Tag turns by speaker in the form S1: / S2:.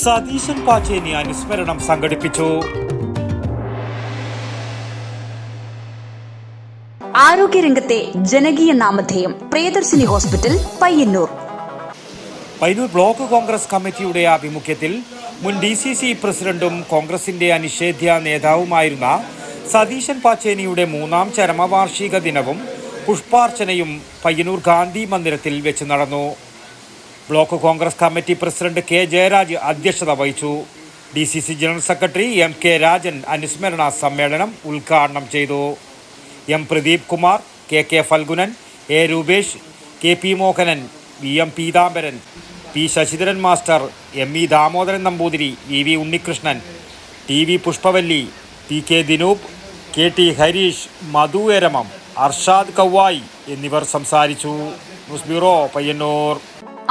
S1: സതീശൻ പാച്ചേനി അനുസ്മരണം സംഘടിപ്പിച്ചു.
S2: ആരോഗ്യരംഗത്തെ ജനകീയ നാമധേയം പ്രിയദർശിനി ഹോസ്പിറ്റൽ പയ്യന്നൂർ.
S1: പയ്യന്നൂർ ബ്ലോക്ക് കോൺഗ്രസ് കമ്മിറ്റിയുടെ ആഭിമുഖ്യത്തിൽ മുൻ ഡി സി സി പ്രസിഡന്റും കോൺഗ്രസിന്റെ അനിഷേധ്യ നേതാവുമായിരുന്ന സതീശൻ പാച്ചേനിയുടെ മൂന്നാം ചരമവാർഷിക ദിനവും പുഷ്പാർച്ചനയും പയ്യന്നൂർ ഗാന്ധി മന്ദിരത്തിൽ വെച്ച് നടന്നു. Block Congress committee president K Jayaraj അധ്യക്ഷത വഹിച്ചു. D C C general secretary M K Rajan അനുസ്മരണ സമ്മേളനം ഉദ്ഘാടനം ചെയ്തു. M Pradeep Kumar K K Phalgunan A Rupesh K P Mohanan V M Peethambaran P Sasidharan master M E Damodaran Namboothiri V V Unnikrishnan T V Pushpavalli P K Dinoop K T Hareesh Madhu Eramam Arshad Kavayi എന്നിവർ സംസാരിച്ചു. News bureau Payyanur.